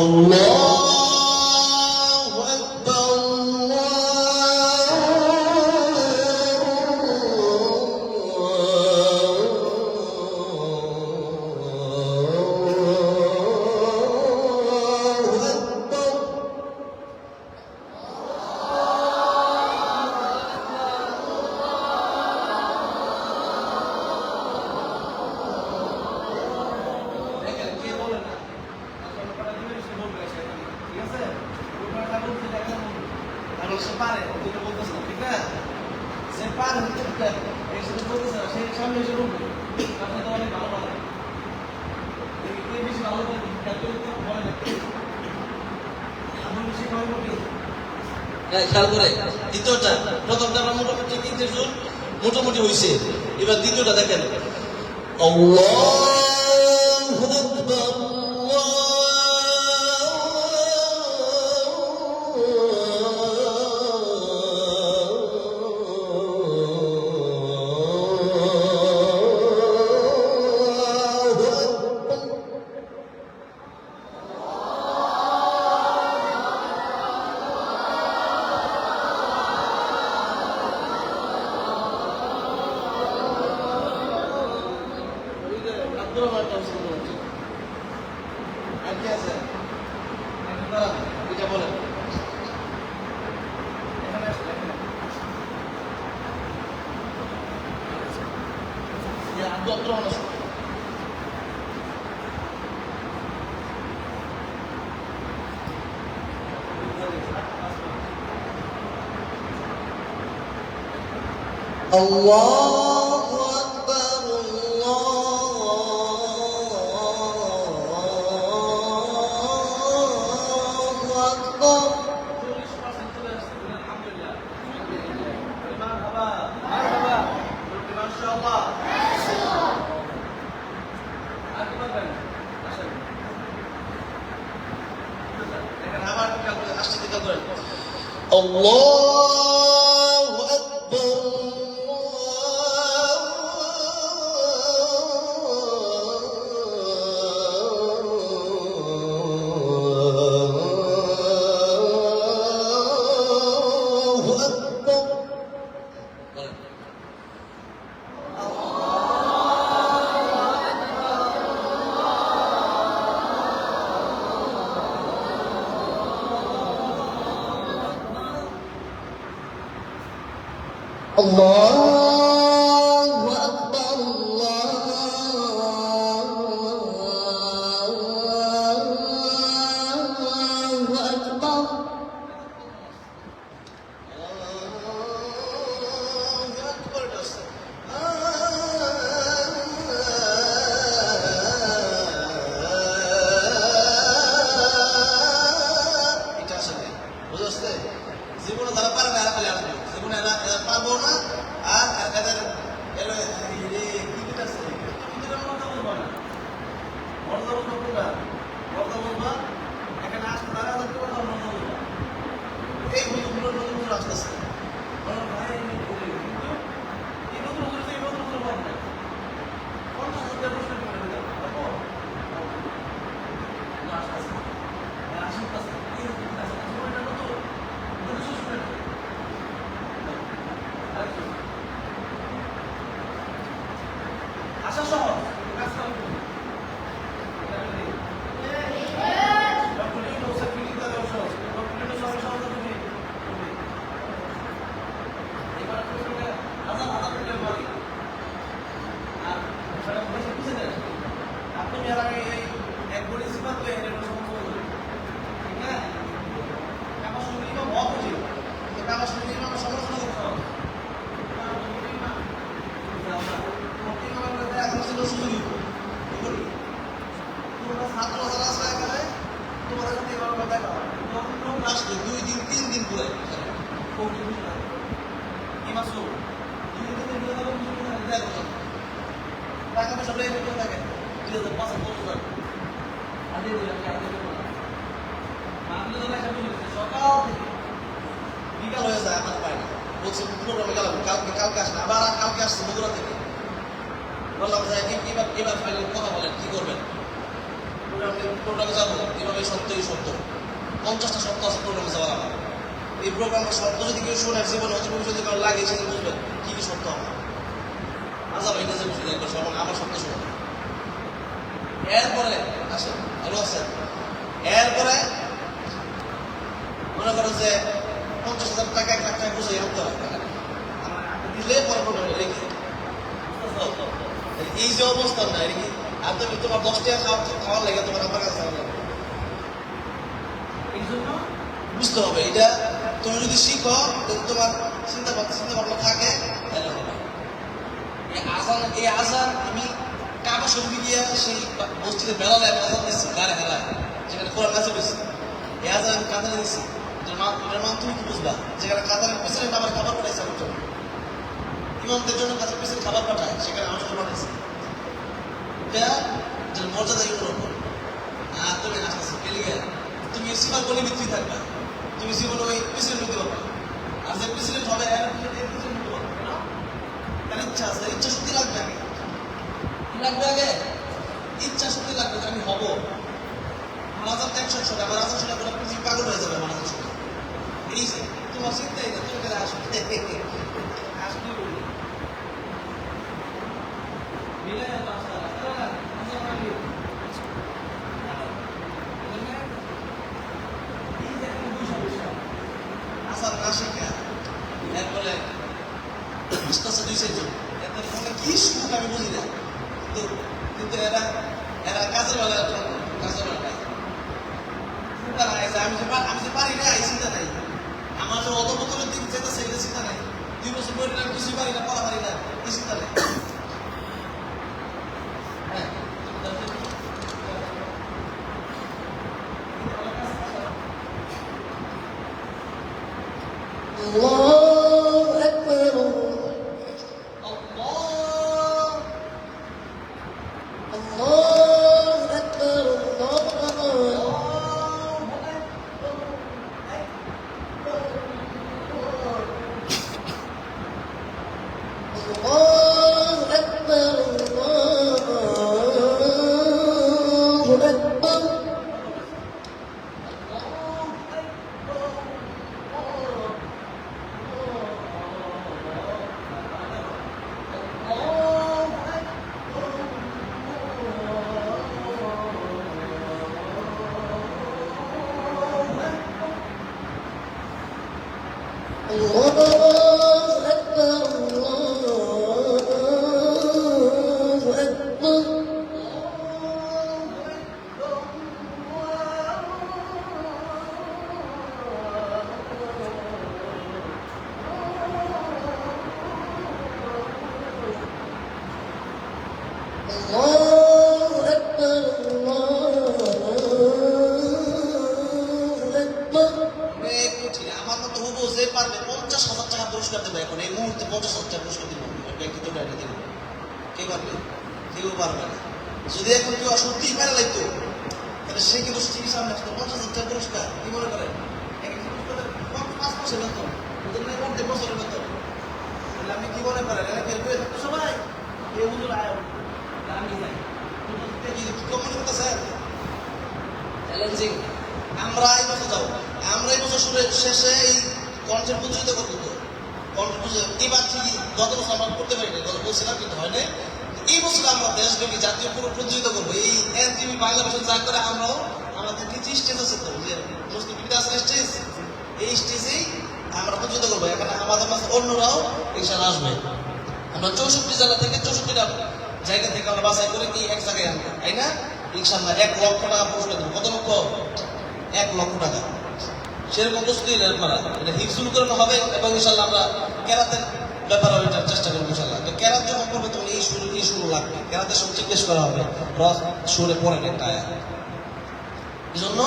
Allah হ্যাঁ, খেয়াল করে। দ্বিতীয়টা প্রথমটা আমরা মোটামুটি তিনটে সুর মোটামুটি হয়েছে এবার দ্বিতীয়টা দেখেন। অল্লাহ যন্ত্র মনস্ক Allah Allah Allah. জীবনে যারা পারে না খালি আসবে জীবনে এরা এরা পারব না আর এদের এলো ক্রিকেট আছে ক্রিকেটের মজা বলব না মজা বলব কোনটা মজা বলব এখানে আসব তারা তাদের কথা মজা বলব এই হলো ভাই সত্য যদি কেউ শোনে জীবনে অতি ভবিষ্যতে কারও লাগে সেটা বুঝবেন। কি কি সত্য আমার? আচ্ছা ভাই নিজে বুঝে দেখবেন সব আমার সত্য শুনবে এরপরে আসেন ভালো আছেন এরপরে মনে করো যে পঞ্চাশ হাজার টাকা এক লাখ টাকা বুঝে আনতে হবে দিলে পরে প্রোগ্রামে রেখে এই যে অবস্থা না এটা কি? আর তুমি তোমার দশ টাকা খাওয়া খাওয়ার লাগে তোমার আমার কাছে খাওয়ার লাগে বুঝতে হবে এটা তুমি যদি শিখো তোমার চিন্তা ভাবনা চিন্তা ভাবনা থাকে, তাহলে হবে আজান এই আজান আমি কাবা শরীফে গিয়ে সেই মসজিদে বেলালে আমি আজান দিচ্ছি গাড়ি হেলায়। যেখানে কোরআন কাছে বসছি এই আজান আমি কাতারে দিচ্ছি মান তুমি কি বুঝবা? যেখানে কাতারের পিছনে আমার খাবার পাঠাইছে আমার জন্য ইমামদের জন্য কাছে পিছনে খাবার পাঠায়, সেখানে আমার জন্য পাঠাইছে। এটা মর্যাদা এগুলোর উপর। আর তুমি আসতেছো গেলে তুমি সিমার কোলে ভিত্তি থাকবে। তুমি জীবনে ওই প্রেসিডেন্ট হতে পারবে? আর যে প্রেসিডেন্ট হবে এর প্রেসিডেন্ট হতে পারবে না? তার ইচ্ছা আছে, ইচ্ছা শক্তি লাগবে আগে। লাগবে আগে? ইচ্ছা শক্তি লাগবে যে আমি হব। আমার একশো শুনে আমার হাজার শুনে পৃথিবী পাগল হয়ে যাবে আমার হাজার এই তোমার চিন্তাই না তুমি আসবে আসলে বলি মিলে তো আসলে আসলে না আসলে না এই যে একটা বিষয় বিষয় আসার না শিখা এরপরে আস্তে আস্তে দুই সেজন এদের ফোনে কি সুখ আমি বুঝি না কিন্তু কিন্তু এরা এরা কাজের বেলা কাজের বেলা নাই চিন্তা নাই যে আমি যে পার- আমি যে পারি না এই চিন্তা নাই আমার যে অধপতনের দিক যেতেছে এটা চিন্তা নাই দুই বছর পরে আমি কিছুই পারি Oh, oh, oh, oh. আমি কি মনে করেন? এরা ফেলবে সবাই। এই হুজুর আয়। আমি যাই। কি করতেছেন চ্যালেঞ্জিং আমরা এই বছর যাব। আমরা এই বছর শেষে এই কণ্ঠের প্রতিযোগিতা করব তো। কণ্ঠের প্রতিযোগিতা এবার ঠিকই গত বছর আমরা করতে পারি না গত বলছিলাম কিন্তু হয় এই বছর আমরা দেশব্যাপী জাতীয় পুরো প্রতিযোগিতা করব। এই যা করে আমরাও আমাদের নিচে স্টেজ আছে তো। স্টেজ এই স্টেজেই আমরা প্রতিযোগিতা করব, এখানে আমাদের মাঝে অন্যরাও ইনশাল্লাহ আসবে। আমরা চৌষট্টি জেলা থেকে চৌষট্টিটা জায়গা থেকে আমরা বাছাই করে কি এক জায়গায় আনব, তাই না? ইনশাল্লাহ এক লক্ষ টাকা পুরস্কার দেবো। কত লক্ষ? এক লক্ষ টাকা। সেরকম প্রস্তুতি আপনারা, এটা হিপসুল করানো হবে এবং ইনশাল্লাহ আমরা কেরাতের ব্যাপারে ওইটার চেষ্টা করব ইনশাল্লাহ তো কেরাত যখন করবে তখন এই সুর এই সুর লাগবে। কেরাতের সব জিজ্ঞেস করা হবে, রস, সুরে পড়েন একটা এই জন্য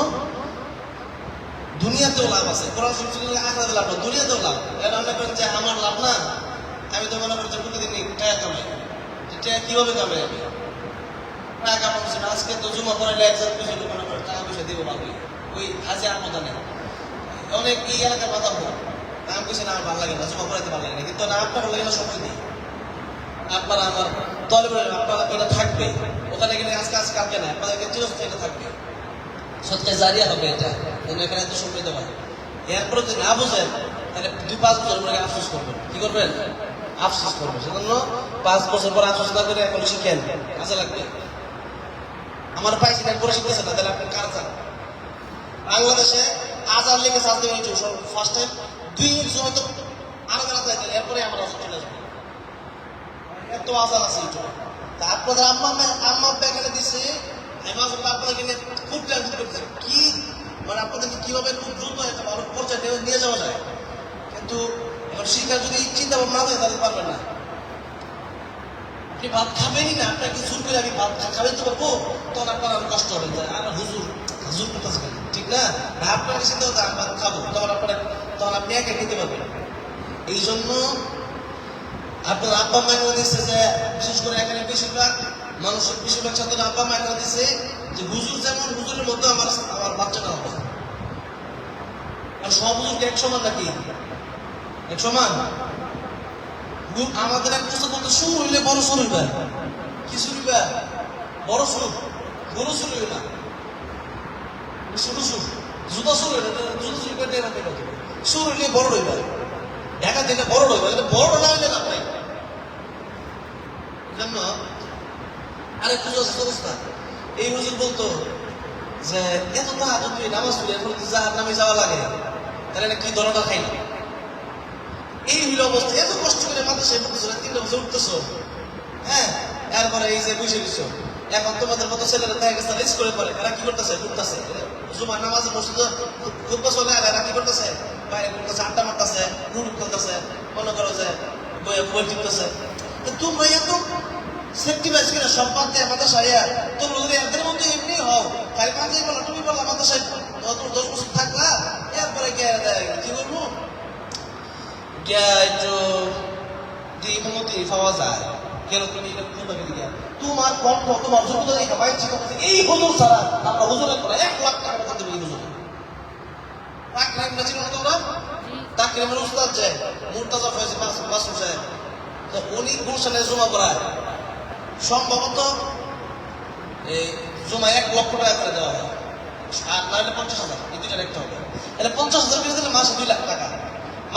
দুনিয়াতেও লাভ আছে। কোরআন শরীফ শুনলে আখরাতে লাভ না, দুনিয়াতেও লাভ। এটা মনে করেন যে আমার লাভ না, আমি তো মনে করি যে প্রতিদিন টাকা কামাই। যে টাকা কীভাবে কামাই আমি? টাকা কামাচ্ছি না আজকে তো জমা পড়াইলে এক হাজার পয়সা মনে করে টাকা পয়সা দিব ভালোই। ওই হাজে আমদানে অনেক এই এলাকার মাথা হোক আমি কিছু না, আমার ভালো লাগে না, জমা পড়াইতে ভালো লাগে না। কিন্তু না, আপনার লাগে না সময় দিই আপনারা আমার দলে আপনারা এটা থাকবে ওখানে গেলে আজকে আজকে কালকে না আপনাদেরকে চিরস্থায়ী থাকবে সৎকায় জারিয়া হবে এটা। যেন এখানে এত সময় দিতে পারে এরপরে যদি না বুঝেন, তাহলে দুই পাঁচ বছর পরে আফসোস করবেন কি করবেন? আফসোস করবেন সেজন্য পাঁচ বছর পর আফসোস না করে এখন শিখেন, কাজে লাগবে। আমার পাইছি না করে শিখতেছে না, তাহলে আপনি কার চান? বাংলাদেশে আজার লেগে সাজ দেবেন ফার্স্ট টাইম দুই একশো হয়তো আলাদা আলাদা যাইতেন এরপরে আমার আজার চলে আসবে। এত আজার আছে ইউটিউবে। তা আপনাদের আম্মা আম্মা আব্বা এখানে দিছে, আমি আসলে আপনাদের কিনে খুব কি মানে আপনাদেরকে কীভাবে খুব দ্রুত একটা ভালো পর্যায়ে নিয়ে- যাওয়া যায়? কিন্তু এখন শিক্ষা যদি চিন্তা ভাবনা থাকে, তাহলে পারবেন না। আপনি ভাত খাবেনই না আপনাকে জোর করে আমি ভাত খাবেন তো পারব তখন আপনার আরও কষ্ট হবে। আর হুজুর হুজুর করতেছে ঠিক না? না আপনার চিন্তা হতো আমি ভাত খাব। তখন আপনার তখন আপনি একা খেতে পারবেন। এই জন্য আপনার আব্বা মায়েরা দিচ্ছে যে, বিশেষ করে এখানে বেশিরভাগ মানুষের বেশিরভাগ ছাত্র আব্বা মায়েরা দিচ্ছে যে, হুজুর যেমন হুজুরের মধ্যে আমার আমার বাচ্চাটা হবে আর সব এক সমান নাকি? এক সমান? আমাদের এক পুস্তক বলতে সুর হইলে বড় সুর হইবে। কি সুর হইবে? বড় সুর বড় সুর হইবে না। ছোট সুর জুতা সুর হইবে না, জুতা সুর হইবে না, এটা কি? হইলে বড় হইবে। দেখা দিলে বড় হইবে। বড় না হইলে লাভ নাই। জন্য আরে পুজো অবস্থা এই হুজুর বলতো যে এত তাহা যদি নামাজ পড়ি, এখন জাহার নামে যাওয়া লাগে। তাহলে কি দরকার খাই না এই হইল অবস্থা। এত কষ্ট করে মাদ্রাসায় পড়তেছো না তিনটা বছর উঠতেছো। হ্যাঁ এরপরে এই যে বুঝে গেছো এখন তোমাদের মতো ছেলেরা দেখা গেছে রিস্ক করে পড়ে। এরা কি করতেছে? ঘুরতেছে জুমার নামাজে মসজিদ ঘুরতে চলে আর এরা কি করতেছে বাইরে ঘুরতেছে আড্ডা মারতেছে রুট খেলতেছে মনে করো যে বই বই টিপতেছে। তোমরা এত সেফটি কিনা সব বাদ দিয়ে মাদ্রাসায় তোমরা যদি এদের মধ্যে এমনি হও খালি কাজেই বলো তুমি বললা মাদ্রাসায় তুমি দশ বছর থাকলা, এরপরে কে করব একটু দিয়ে ইমামতি পাওয়া যায় কেন তুমি এটা কোথাকে দিয়ে তোমার কণ্ঠ তোমার যোগ্যতা দেখে বাইর ছিল এই হুজুর ছাড়া আমরা হুজুরের করে, এক লাখ টাকা কথা দেবে হুজুর। এক লাখ না ছিল না তোমরা? তাকরিমের উস্তাদ যে, মুর্তাজা ফয়েজ মাসুম সাহেব উনি গুলশানে জমা করায় সম্ভবত এই জমা এক লক্ষ টাকা করে দেওয়া হয়। আর নাহলে পঞ্চাশ হাজার, এই দুইটার একটা হবে। তাহলে পঞ্চাশ হাজার করে দিলে মাসে দুই লাখ টাকা।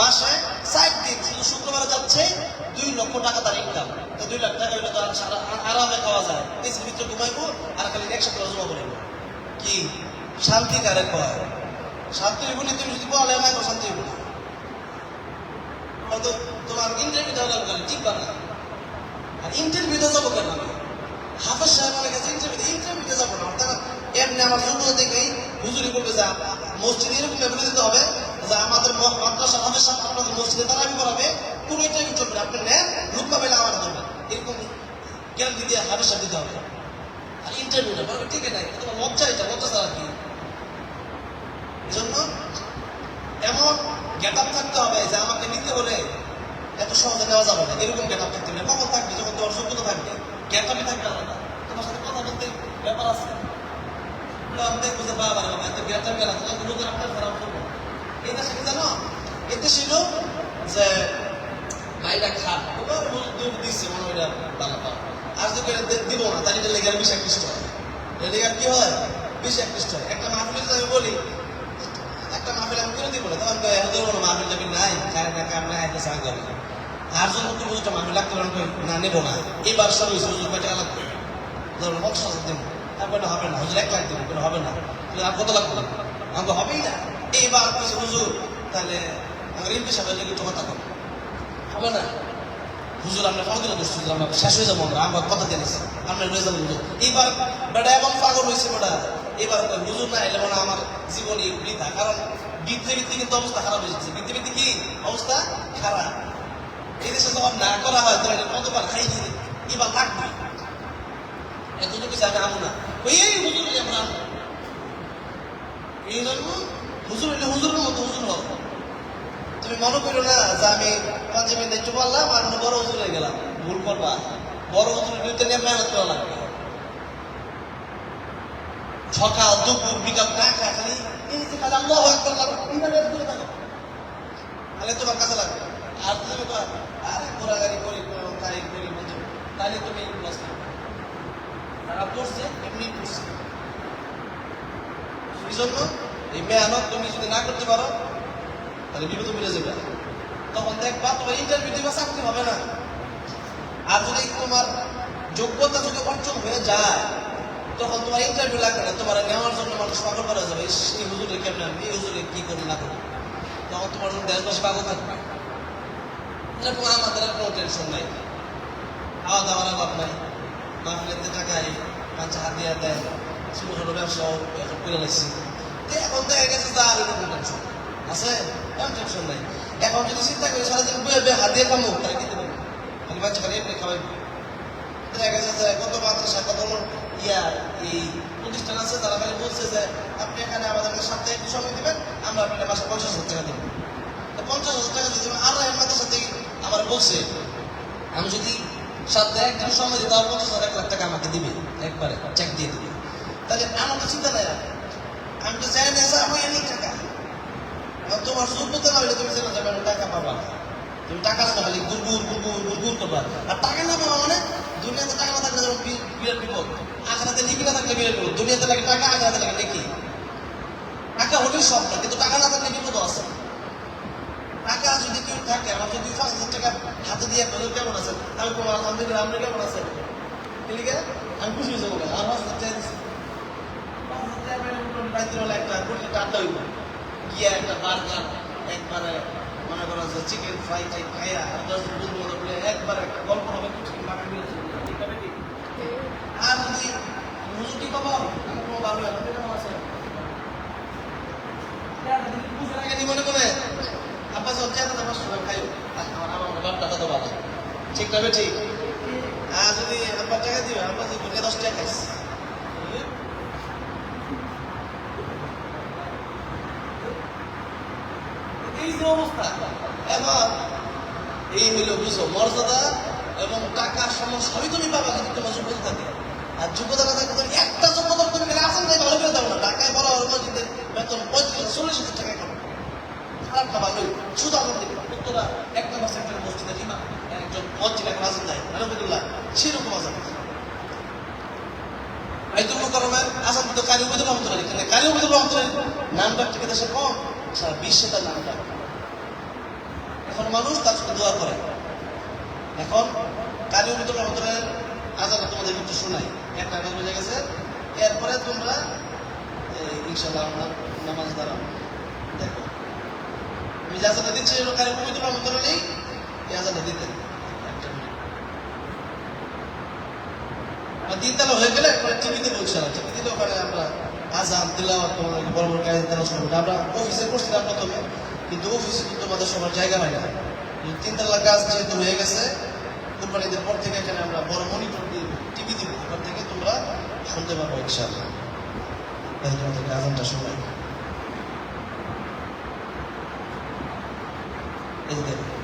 মাসে ষাট দিন, শুধু শুক্রবারে যাচ্ছে, দুই লক্ষ টাকা তার ইনকাম তো দুই লাখ টাকা হইলে তো আরামে খাওয়া যায়। এসির ভিতরে ঘুমাইবো, আর খালি একসাথে জমা করিব কি? শান্তি কারে কয়? শান্তি না তুমি যদি বলে আমাকে শান্তি হয়তো তোমার লাগবে ঠিক না ইন্টারভিউতে যাব কেন? আমি হাফেজ সাহেব আমার কাছে ইন্টারভিউ ইন্টারভিউতে যাব না। তারা এমনি আমার যোগ্যতা দেখেই হুজুরি করবে যে, মসজিদ এরকম ব্যাপারে দিতে হবে যে আমাদের মাদ্রাসা হাফেজ সাহেব আপনাদের মসজিদে তারাবি করাবে, কোনো ইন্টারভিউ চলবে আপনি নেন, রুকবা পেলে আমার দেবেন এরকম জ্ঞান দিতে হাফেজ সাহেব দিতে হবে। আর ইন্টারভিউটা বলবে ঠিক আছে তোমার লজ্জা এটা, লজ্জা ছাড়া কি। এজন্য এমন গেট থাকতে হবে যে আমাকে নিতে হলে এত সহজে নেওয়া যাবে না। এরকম আপ থাকতে হবে কখন থাকবে, যখন তোমার যোগ্যতা থাকবে। গেট আপে থাকবে না। তোমার সাথে কথা বলতে ব্যাপার আছে। আমি দেখব বাবা বাবা, এত আপ গেলাম তোমার কোনো আপনার খারাপ করব। এই দেশে কি জানো? এতে ছিল যে ভাইরা খান ওবার দুধ দিচ্ছে মনে হয় ভালো পাও আর যদি দিব না, তাহলে এটা লেগে বিষ আকৃষ্ট হয়। এটা লেগে কি হয়? বিষ আকৃষ্ট হয়। একটা মাহফিলে আমি বলি, একটা মাহফিল আমি করে দিব না? তখন এত মাহফিল যাবি নাই, খায় না কাম নাই একটা সাং করে। আর যখন তুমি একটা পারেন কই না নেব না। হুজুর কয় টাকা লাগবে ধরুন হাজার দেবো। হবে না? হুজুর এক লাখ দেবো হবে না? আর কত লাগবে আমাকে হবেই না। এইবার কিছু হুজুর তাহলে আমার এমপি একটু কথা হবে না। হুজুর আমরা কতদিন দোষ আমরা শেষ হয়ে যাব আমরা আমরা কথা দিয়েছি আমরা রয়ে যাব হুজুর। এইবার বেটা এমন পাগল হয়েছে বেটা। কয়, হুজুর না এলে মনে আমার জীবন বৃথা। কারণ বৃদ্ধি বৃদ্ধি কিন্তু অবস্থা খারাপ হয়ে যাচ্ছে। বৃদ্ধি বৃদ্ধি কি? অবস্থা খারাপ। এই দেশে যখন না করা হয়, তাহলে কতবার খাই দিই এবার লাগবে? এতটুকু কিছু আমি না। ওই এই হুজুর আমরা এই জন্য হুজুর হইলে হুজুরের মতো হুজুর হোক তুমি মনে করো না যে আমি পাঞ্জাবি দায়িত্ব পারলাম আর আমি বড় হুজুর হয়ে গেলাম। ভুল করবা। বড় হুজুরের বিরুদ্ধে নিয়ে মেহনত করা লাগবে। সকাল, দুপুর, বিকাল না খালি। এই যে খালি আল্লাহ একবার তাহলে তোমার কাছে লাগবে। আর তুমি কর, আরে ঘোরাগাড়ি করি কোনো তারিখ করি বন্ধু তাহলে তুমি। আর যারা পড়ছে এমনি পড়ছে। এই জন্য এই মেহনত তুমি যদি না করতে পারো তাহলে বিপদ মিলে যাবে। তখন দেখবা তোমার ইন্টারভিউ দিবা চাকরি হবে না। আর যদি তোমার যোগ্যতা যদি অর্জন হয়ে যায় তখন তোমার ইন্টারভিউ লাগবে না তোমার নেওয়ার জন্য মানুষ পাগল করা যাবে। এই হুজুরে কেমন এই হুজুরে কি করব না করব? তখন তোমার জন্য দেশবাসী পাগল থাকবে। এরকম আমাদের আর কোনো টেনশন নাই। খাওয়া দাওয়ার অভাব নাই। মাহফিলেতে টাকায় পাঁচা হাত দিয়ে দেয়। ছোটো ছোটো ব্যবসাও এখন করে নিচ্ছি এখন দেখা গেছে যে আর এরকম টেনশন আছে? এমন টেনশন নাই। এখন যদি চিন্তা করি সারাদিন বয়ে বয়ে হাত দিয়ে কামো তাহলে দিতে পারব খালি বাচ্চা খালি এমনি খাওয়াই দেখা গেছে যে কত মাদ্রাসা, কত ইয়া, এই প্রতিষ্ঠান আছে তারা খালি বলছে যে, আপনি এখানে আমাদেরকে সপ্তাহে সময় দিবেন, আমরা আপনার মাসে পঞ্চাশ হাজার টাকা দেবো। পঞ্চাশ হাজার টাকা দিতে হবে আর এই মাদ্রাসা থেকে আমার বলছে আমি যদি সপ্তাহে একদিন সময় দিই তাহলে পঞ্চাশ এক লাখ টাকা আমাকে দিবে একবারে চেক দিয়ে দিবে। তাহলে আমার তো চিন্তা নাই আমি তো চাই না আমি অনেক টাকা। তোমার যোগ্যতা না হলে তুমি চেনা যাবে না, টাকা পাবা না। তুমি টাকা না খালি গুড়গুড় গুড়গুড় গুড়গুড় করবা। আর টাকা না পাবা মানে দুনিয়াতে টাকা না থাকলে যেমন বিরাট বিপদ আখানাতে লিখি না থাকলে বিরাট বিপদ দুনিয়াতে লাগে টাকা আখানাতে লাগে লিখি টাকা হলেই সব কিন্তু টাকা না থাকলে বিপদ আছে। টাকা যদি কেউ থাকে, আমার যদি পাঁচ হাজার টাকা হাতে দিয়ে ফেলো কেমন আছে আমি বলব, আলহামদুলিল্লাহ, আপনি কেমন আছেন? ঠিক আছে আমি খুশি হয়ে যাব আর পাঁচ হাজার টাকা মনে করো যে চিকেন ফ্রাই টাই খাইয়া দশ বন্ধু মিলে একবারে গল্প আছে যদি হুজুর বাবা আমি কোনো ভালো আছেন? নি মনে করে আব্বা সব চেয়ে কথা পাঁচশো টাকা খাইও আমার আমার দাদা তো ভালো ঠিক তবে ঠিক আর যদি আব্বা টাকা দিবে আব্বা যদি দশ টাকা যে অবস্থা। এখন এই হইল বুঝো, মর্যাদা এবং টাকা সময় সবই তুমি পাবা তোমার যোগ্যতা থাকে। আর যোগ্যতা না একটা যোগ্যতা তুমি আসেন তাই ভালো করে দেবো না। চল্লিশ টাকা খারাপ খাবার ওই আমার দিকে উত্তরা এক নম্বর সেক্টরের মসজিদের ইমাম, একজন মসজিদ এখন আছেন নাই, আলহামদুলিল্লাহ, সেরকম আছেন রহমতুল্লাহ রহমতুল্লাহ মানুষ তার সাথে দোয়া এখন কারি উবেদুল রহমতুল্লাহের আজান তোমাদের কিন্তু শোনাই। একটা আজান বুঝে গেছে, এরপরে তোমরা ইনশাল্লাহ নামাজ দাঁড়াও দেখো। আমি যে আজানটা দিচ্ছি এটা কারি নেই। আজানটা দিতেন তিনতলা হয়ে গেলে একবার টিভিতে বলছে না টিভি দিলে ওখানে আমরা আজান তোমার বড় বড় কাজে তেরো সময় আমরা অফিসে করছিলাম প্রথমে, কিন্তু অফিসে কিন্তু আমাদের সবার জায়গা হয় না। তিনতলা কাজ যেহেতু হয়ে গেছে কোম্পানিদের পর থেকে এখানে আমরা বড় মনিটর দিয়ে টিভি দিব। ওখান থেকে তোমরা শুনতে পারব ইনশাআল্লাহ। তাই তোমাদেরকে আজানটা শোনাই। এই যে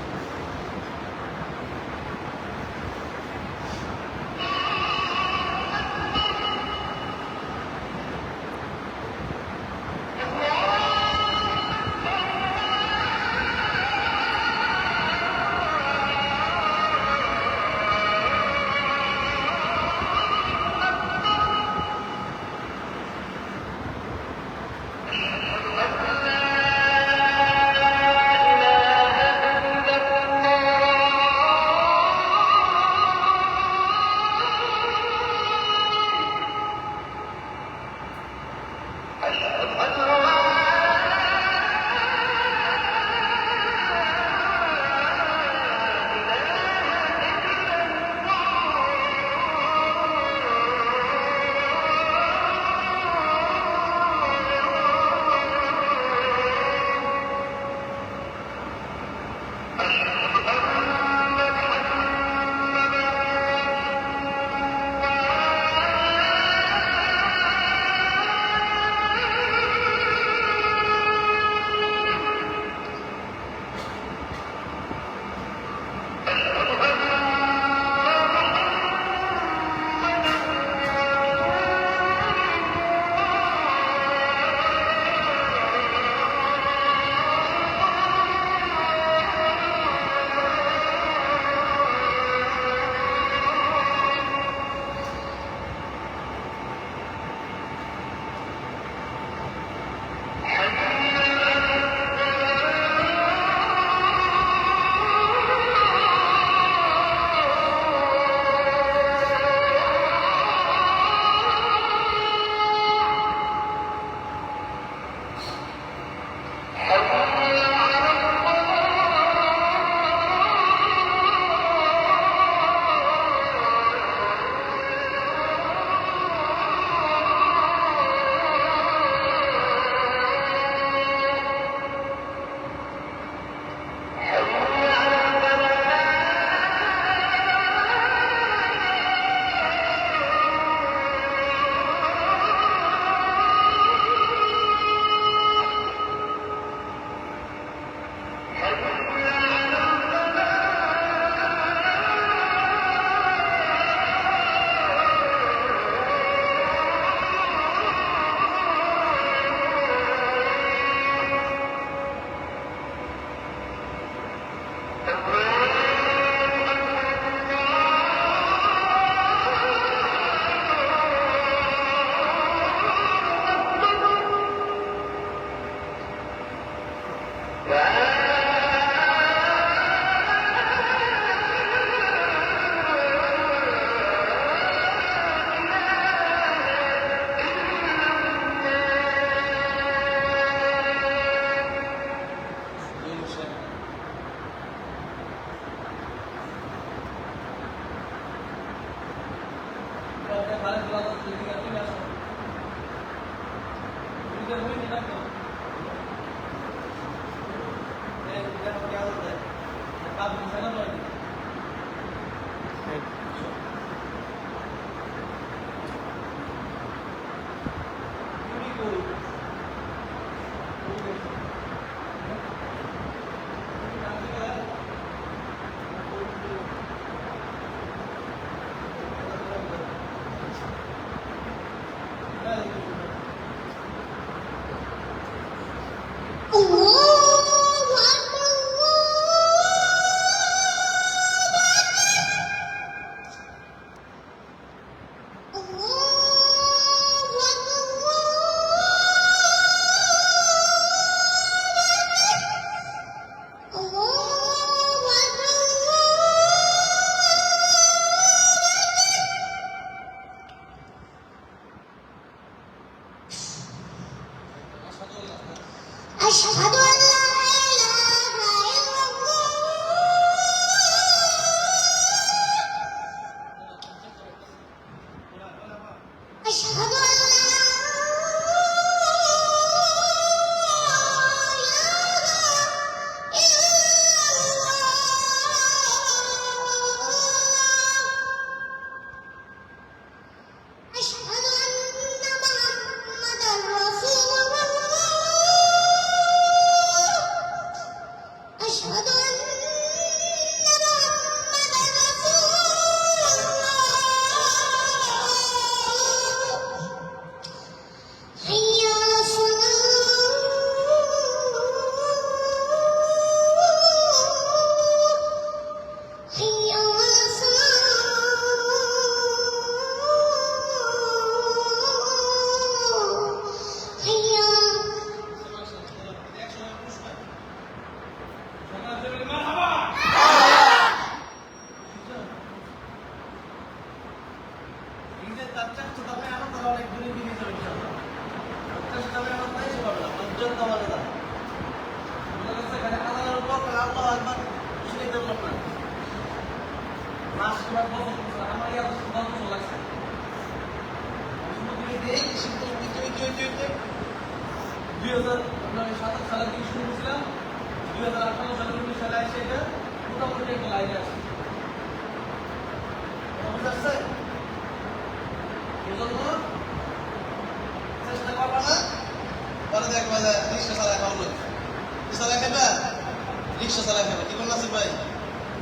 রিক্সা খাইবা কি ভাই?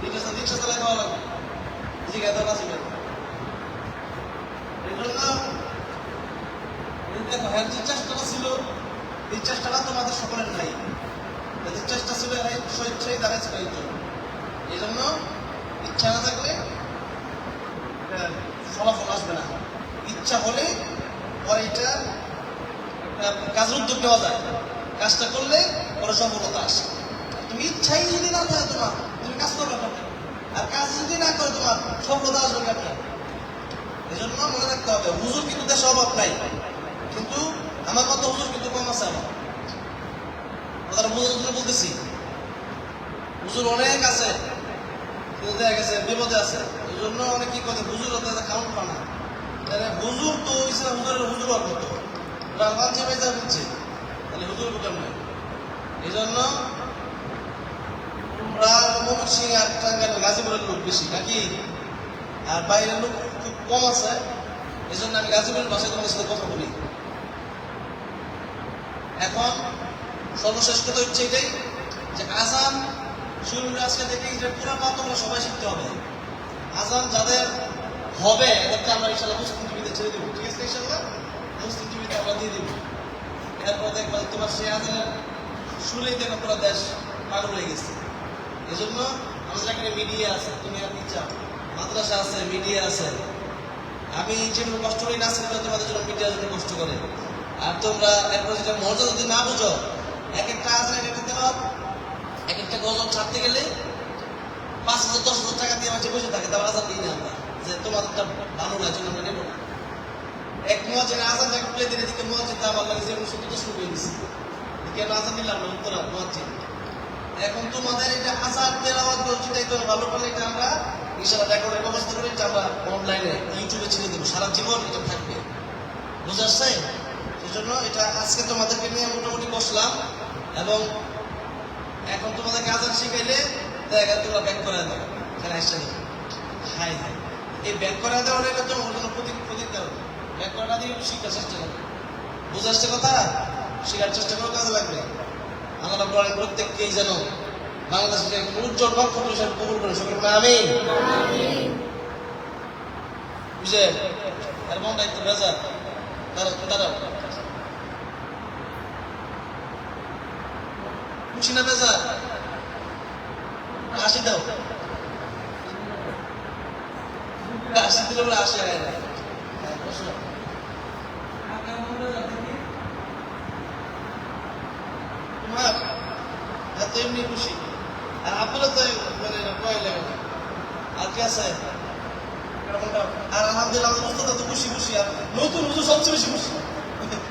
রিক্সা রিক্সা চালায় খাওয়া লাগবে। জিজ্ঞাসা তো নাসিব ভাই। দেখো হ্যাঁ যে চেষ্টাটা ছিল। এই চেষ্টাটা তোমাদের সকলের নাই। যে চেষ্টা ছিল এই স্বেচ্ছাই দাঁড়াইছিল এই জন্য এই জন্য ইচ্ছা না থাকলে ফলাফল আসবে না। ইচ্ছা হলে পরে এটা কাজের উদ্যোগ নেওয়া যায়। কাজটা করলে পরে সফলতা আসে। ইচ্ছাই যদি না থাকে তোমার, তুমি কাজ করবে আর কাজ যদি না করে তোমার সফলতা আসবে কেন এই জন্য মনে রাখতে হবে, হুজুর কিন্তু দেশে অভাব নাই। কিন্তু আমার মতো হুজুর কিন্তু কম আছে আমার। কথাটা হুজুর জন্য বলতেছি। হুজুর অনেক আছে কিন্তু দেখা গেছে, বিপদে আছে। এই জন্য অনেক কি করে হুজুর হতে কাউন্ট পায় না। হুজুর তো ইসলাম হুজুরের হুজুর মতো রাহমান যে মেজা দিচ্ছে তাহলে হুজুর বুঝলাম না এই জন্য তোমরা মোহাম্মদ সিং আর টাঙ্গাইল গাজীপুরের লোক বেশি, নাকি? আর বাইরের লোক খুব কম আছে এই জন্য আমি গাজীপুরের ভাষায় তোমাদের সাথে কথা বলি। এখন সর্বশেষ কথা হচ্ছে এটাই যে আজান শুরু আজকে থেকে যে পুরা পা তোমরা সবাই শিখতে হবে। আজান যাদের হবে, এদেরকে আমরা ইনশাল্লাহ মুসলিম টিভিতে ছেড়ে দেবো, ঠিক আছে ইনশাল্লাহ মুসলিম টিভিতে আমরা দিয়ে দেবো। এরপর দেখবা তোমার সেই আজানের শুনেই দেখো পুরো দেশ পাগল হয়ে গেছে। এই জন্য আমাদের এখানে মিডিয়া আছে, তুমি আর চাও মাদ্রাসা আছে মিডিয়া আছে। আমি যেগুলো কষ্ট করি না সেগুলো তোমাদের জন্য মিডিয়া জন্য কষ্ট করে। আর তোমরা এরপর যেটা মজা যদি না বুঝো এক একটা আজান এক একটা তেলাওয়াত ছাড়তে গেলে পাঁচ হাজার, দশ হাজার টাকা দিয়ে মাঝে বসে থাকে, তারপর আজান দিই না আমরা, যে তোমাদেরটা ভালো না জন্য আমরা নেব না। এক মহাজিন আজান প্লে দিলে দিকে মহাজিন দাম যে শুধু তো শুরু করে দিচ্ছে কেন আজান দিলাম না উত্তরা মহাজিন এখন তোমাদের এটা আজান তেলাওয়াত যেটাই তো ভালো পারলে এটা আমরা ইনশাআল্লাহ রেকর্ডের ব্যবস্থা করে এটা আমরা অনলাইনে ইউটিউবে ছেড়ে দেবো। সারা জীবন এটা থাকবে। বুঝে আসছে সেজন্য এটা আজকে তোমাদেরকে নিয়ে মোটামুটি বসলাম এবং এখন তোমাদেরকে আজান শিখাইলে, দেখা তোমরা ব্যাক করে দাও। এখানে আসছে হাই হাই এই ব্যাক করে দেওয়ার এটা তো ওর জন্য প্রতীক প্রতীক দেওয়া ব্যাক করা দিয়ে শিখার চেষ্টা করো। বুঝে কথা শেখার চেষ্টা করো, কাজে লাগবে। আমরা বলেন প্রত্যেককেই যেন বাংলাদেশের উজ্জ্বল নক্ষত্র হিসেবে কবুল করে সকল আমি বুঝে এর মন দায়িত্ব ভেজা দাঁড়াও দাঁড়াও। খুশি না ভেজা হাসি দাও। হাসি দিলে বলে হয় না। বসো। এত এমনি খুশি। আর আপনারা তো মানে ভয় লাগে না। আর কি আছে? আর আলহামদুলিল্লাহ আমাদের তো খুশি খুশি। আর নতুন হুজুর সবচেয়ে বেশি খুশি।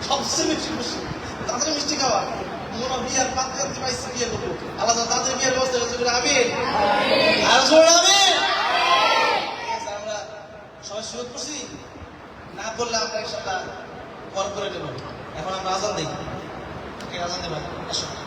সবচেয়ে বেশি খুশি। তাদের মিষ্টি খাওয়া। মনে বিয়ার পাত কাটতে বিয়ে করব। আল্লাহ তাদের বিয়ের ব্যবস্থা বলে আমি আর জোর আমি আমরা সবাই সুযোগ করছি? না করলে আমরা ইনশাল্লাহ পর করে নেব। এখন আমরা আজান ওকে আজান দেবো আসো